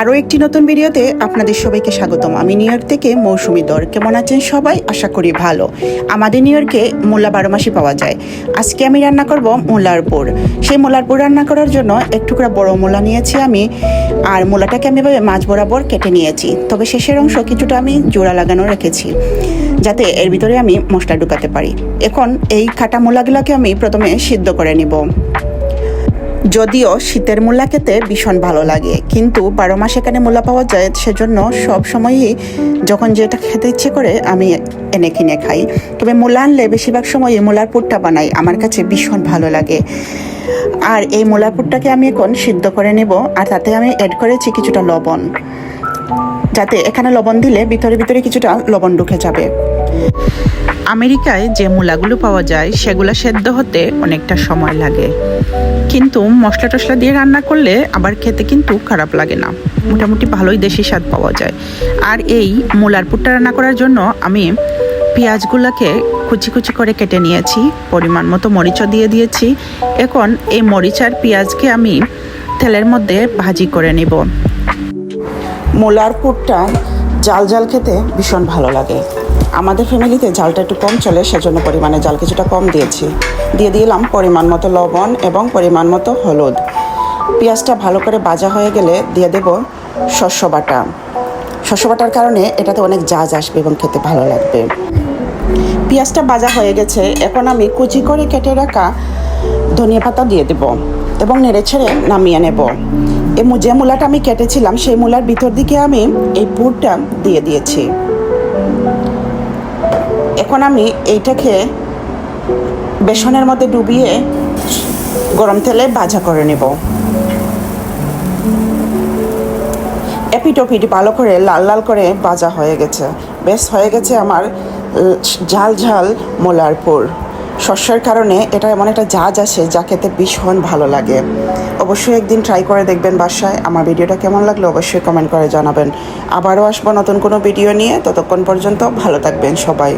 আরও একটি নতুন ভিডিওতে আপনাদের সবাইকে স্বাগতম। আমি নিউ ইয়র্ক থেকে মৌসুমি দর। কেমন আছেন সবাই? আশা করি ভালো। আমাদের নিউ ইয়র্কে মূলা বারো মাসই পাওয়া যায়। আজকে আমি রান্না করব মূলার পুর সেই মূলার পুর রান্না করার জন্য এক টুকরা বড় মূলা নিয়েছি আমি। আর মূলাটাকে আমি এভাবে মাছ বরাবর কেটে নিয়েছি। তবে শেষের অংশ কিছুটা আমি জোড়া লাগানো রেখেছি, যাতে এর ভিতরে আমি মশলা ঢুকাতে পারি। এখন এই কাটা মূলাগুলোকে আমি প্রথমে সিদ্ধ করে নিব। যদিও শীতের মূলা খেতে ভীষণ ভালো লাগে, কিন্তু বারো মাস এখানে মূলা পাওয়া যায়, সেজন্য সব সময়ই যখন যেটা খেতে ইচ্ছে করে আমি এনে কিনে খাই। তবে মূলা আনলে বেশিরভাগ সময় মূলার পুরটা বানাই, আমার কাছে ভীষণ ভালো লাগে। আর এই মূলার পুরটাকে আমি এখন সিদ্ধ করে নেব, আর তাতে আমি অ্যাড করেছি কিছুটা লবণ। যাতে এখানে লবণ দিলে ভিতরে ভিতরে কিছুটা লবণ ঢুকে যাবে। আমেরিকায় যে মূলাগুলো পাওয়া যায়, সেগুলো সেদ্ধ হতে অনেকটা সময় লাগে। কিন্তু মশলা টশলা দিয়ে রান্না করলে আবার খেতে কিন্তু খারাপ লাগে না। মোটামুটি ভালোই দেশি স্বাদ পাওয়া যায়। আর এই মূলার পুট্টা রান্না করার জন্য আমি পেঁয়াজগুলোকে কুচি কুচি করে কেটে নিয়েছি, পরিমাণ মতো মরিচও দিয়ে দিয়েছি। এখন এই মরিচ আর পেঁয়াজকে আমি তেলের মধ্যে ভাজি করে নেব। মূলার পুরটা জাল জাল খেতে ভীষণ ভালো লাগে। আমাদের ফ্যামিলিতে জালটা একটু কম চলে, সেজন্য পরিমাণে জাল কিছুটা কম দিয়েছি। দিয়ে দিলাম পরিমাণ মতো লবণ এবং পরিমাণ মতো হলুদ। পেঁয়াজটা ভালো করে ভাজা হয়ে গেলে দিয়ে দেব শস্য বাটা। শস্য বাটার কারণে এটাতে অনেক জাজ আসবে এবং খেতে ভালো লাগবে। পেঁয়াজটা ভাজা হয়ে গেছে, এখন আমি কুচি করে কেটে রাখা ধনিয়া পাতা দিয়ে দেব এবং নেড়ে ছেড়ে নামিয়ে নেব। যে মূলাটা আমি কেটেছিলাম, সেই মূলার ভিতর দিকে আমি এই পুরটা দিয়ে দিয়েছি। এখন আমি এইটাকে বেসনের মধ্যে ডুবিয়ে গরম তেলে ভাজা করে নেব। এপিটোপিট ভালো করে লাল লাল করে ভাজা হয়ে গেছে। বেশ হয়ে গেছে আমার ঝাল ঝাল মোলার পুর। শস্যের কারণে এটা এমন একটা জাজ আছে যা খেতে ভীষণ ভালো লাগে। অবশ্যই একদিন ট্রাই করে দেখবেন বাসায়। আমার ভিডিওটা কেমন লাগল অবশ্যই কমেন্ট করে জানাবেন। আবারও আসব নতুন কোনো ভিডিও নিয়ে। ততক্ষণ পর্যন্ত ভালো থাকবেন সবাই।